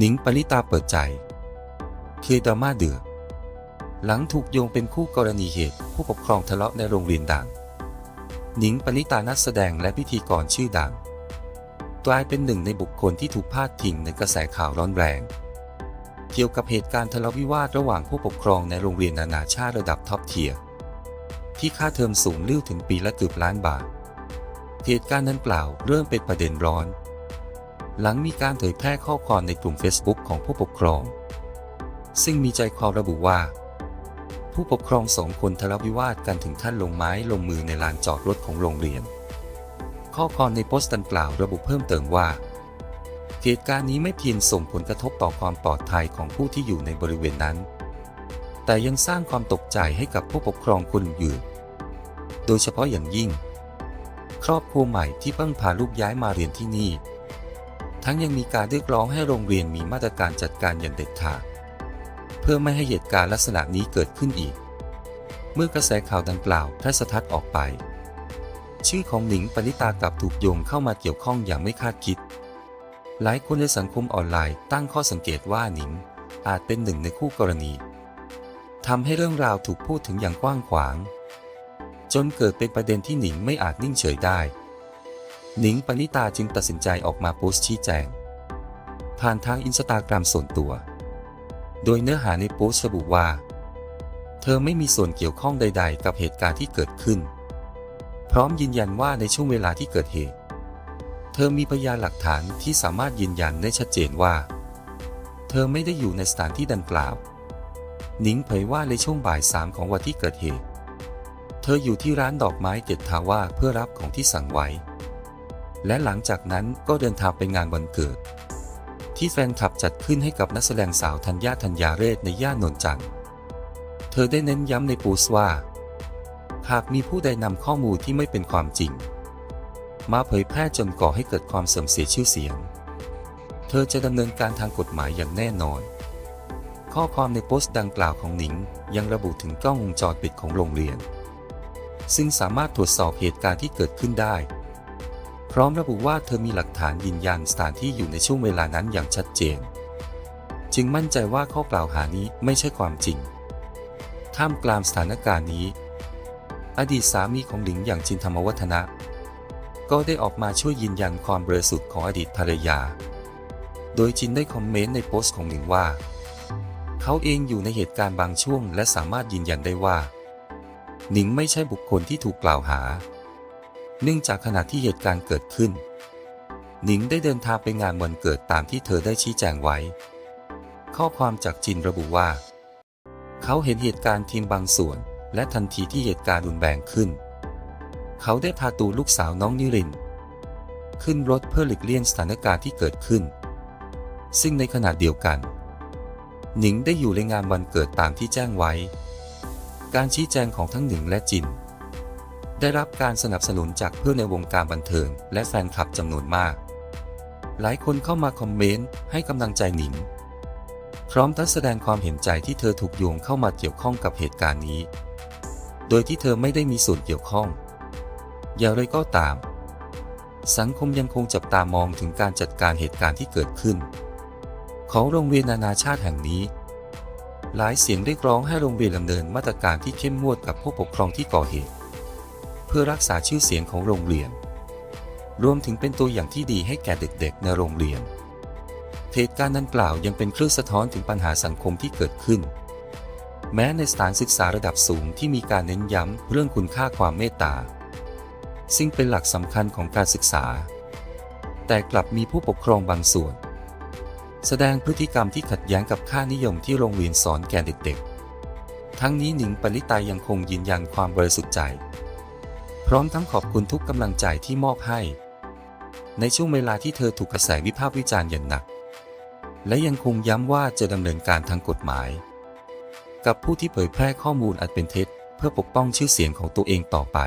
หนิงปณิตาเปิดใจ เคดราม่าเดือดหลังถูกโยงเป็นคู่กรณีเหตุผู้ปกครองทะเลาะในโรงเรียนดัง หนิงปณิตานักแสดงและพิธีกรชื่อดัง กลายเป็นหนึ่งในบุคคลที่ถูกพาดพิงในกระแสข่าวร้อนแรง เกี่ยวกับเหตุการณ์ทะเลาะวิวาทระหว่างผู้ปกครองในโรงเรียนนานาชาติระดับท็อปเทียร์ที่ค่าเทอมสูงลิ้วถึงปีละเกือบล้านบาท เหตุการณ์นั้นกล่าวเริ่มเป็นประเด็นร้อน หลังมีการเผยแพร่ข้อความในกลุ่ม Facebook ของผู้ปกครอง ซึ่งมีใจความระบุว่า ผู้ปกครองสองคนทะเลาะวิวาทกันถึงขั้นลงไม้ลงมือในลานจอดรถของโรงเรียน ข้อความในโพสต์ดังกล่าวระบุเพิ่มเติมว่าเหตุการณ์นี้ไม่เพียงส่งผลกระทบต่อความปลอดภัยของผู้ที่อยู่ในบริเวณนั้น แต่ยังสร้างความตกใจให้กับผู้ปกครองคนอื่น โดยเฉพาะอย่างยิ่ง ครอบครัวใหม่ที่เพิ่งพาลูกย้ายมาเรียนที่นี่ ทั้งยังมีการเรียกร้องให้โรงเรียนมีมาตรการจัดการอย่างเด็ดขาด เพื่อไม่ให้เหตุการณ์ลักษณะนี้เกิดขึ้นอีก เมื่อกระแสข่าวดังกล่าวแพร่สะพัดออกไป ชื่อของหนิงปณิตากลับถูกโยงเข้ามาเกี่ยวข้องอย่างไม่คาดคิด หลายคนในสังคมออนไลน์ตั้งข้อสังเกตว่าหนิงอาจเป็นหนึ่งในคู่กรณีทำให้เรื่องราวถูกพูดถึงอย่างกว้างขวาง จนเกิดเป็นประเด็นที่หนิงไม่อาจนิ่งเฉยได้ หนิงปณิตาจึงตัดสินใจออกมาโพสต์ชี้แจง ผ่านทางอินสตาแกรมส่วนตัว โดยเนื้อหาในโพสต์ระบุว่า เธอไม่มีส่วนเกี่ยวข้องใด ๆ กับเหตุการณ์ที่เกิดขึ้น พร้อมยืนยันว่าในช่วงเวลาที่เกิดเหตุ เธอมีพยานหลักฐานที่สามารถยืนยันได้ชัดเจนว่า เธอไม่ได้อยู่ในสถานที่ดังกล่าว หนิงเผยว่าในช่วงบ่ายสามของวันที่เกิดเหตุ เธออยู่ที่ร้านดอกไม้เกตทาว่าเพื่อรับของที่สั่งไว้ และหลังจากนั้นก็เดินทางไปงานวันเกิด ที่แฟนคลับจัดขึ้นให้กับนักแสดงสาวธัญญาธัญญาเรศในย่านนนจันทร์เธอได้เน้นย้ำในโพสต์ว่า หากมีผู้ใดนำข้อมูลที่ไม่เป็นความจริง มาเผยแพร่จนก่อให้เกิดความเสื่อมเสียชื่อเสียง เธอจะดำเนินการทางกฎหมายอย่างแน่นอนข้อความในโพสต์ดังกล่าวของหนิง ยังระบุถึงกล้องวงจรปิดของโรงเรียน ซึ่งสามารถตรวจสอบเหตุการณ์ที่เกิดขึ้นได้ ร้อมระบุว่าเธอมีหลักฐานยืนยันสถานที่อยู่ในช่วงเวลานั้นอย่างชัดเจน จึงมั่นใจว่าข้อกล่าวหานี้ไม่ใช่ความจริง ท่ามกลางสถานการณ์นี้ อดีตสามีของหลิงอย่างจินธรรมวัฒนะ ก็ได้ออกมาช่วยยืนยันความบริสุทธิ์ของอดีตภรรยา โดยจินได้คอมเมนต์ในโพสต์ของหลิงว่า เขาเองอยู่ในเหตุการณ์บางช่วง และสามารถยืนยันได้ว่าหนิงไม่ใช่บุคคลที่ถูกกล่าวหา เนื่องจากขณะที่เหตุการณ์เกิดขึ้น หนิงได้เดินทางไปงานวันเกิดตามที่เธอได้ชี้แจงไว้ ข้อความจากจินระบุว่า เขาเห็นเหตุการณ์ทีมบางส่วน และทันทีที่เหตุการณ์รุนแรงขึ้น เขาได้พาตูลูกสาวน้องนิริน ขึ้นรถเพื่อหลีกเลี่ยงสถานการณ์ที่เกิดขึ้น ซึ่งในขณะเดียวกัน หนิงได้อยู่ในงานวันเกิดตามที่แจ้งไว้ การชี้แจงของทั้งหนิงและจิน ได้รับการสนับสนุนจากเพื่อนในวงการบันเทิง และแฟนคลับจำนวนมาก หลายคนเข้ามาคอมเมนต์ให้กำลังใจหนิง พร้อมทั้งแสดงความเห็นใจที่เธอถูกโยงเข้ามาเกี่ยวข้องกับเหตุการณ์นี้ โดยที่เธอไม่ได้มีส่วนเกี่ยวข้อง อย่างไรก็ตาม สังคมยังคงจับตามองถึงการจัดการเหตุการณ์ที่เกิดขึ้น ของโรงเรียนนานาชาติแห่งนี้หลายเสียงเรียกร้องให้โรงเรียนดำเนินมาตรการที่เข้มงวดกับผู้ปกครองที่ก่อเหตุ พื่อรักษาชื่อเสียงของโรงเรียน รวมถึงเป็นตัวอย่างที่ดีให้แก่เด็กๆ ในโรงเรียน เหตุการณ์ดังกล่าวยังเป็นเครื่องสะท้อนถึงปัญหาสังคมที่เกิดขึ้น แม้ในสถานศึกษาระดับสูงที่มีการเน้นย้ำเรื่องคุณค่าความเมตตา ซึ่งเป็นหลักสำคัญของการศึกษา แต่กลับมีผู้ปกครองบางส่วน แสดงพฤติกรรมที่ขัดแย้งกับค่านิยมที่โรงเรียนสอนแก่เด็กๆทั้งนี้หนิงปณิตายังคงยืนยันความบริสุทธิ์ใจ พร้อมทั้งขอบคุณทุกกำลังใจที่มอบให้ ในช่วงเวลาที่เธอถูกกระแสวิพากษ์วิจารณ์อย่างหนัก และยังคงย้ำว่าจะดำเนินการทางกฎหมาย กับผู้ที่เผยแพร่ข้อมูลอันเป็นเท็จ เพื่อปกป้องชื่อเสียงของตัวเองต่อไป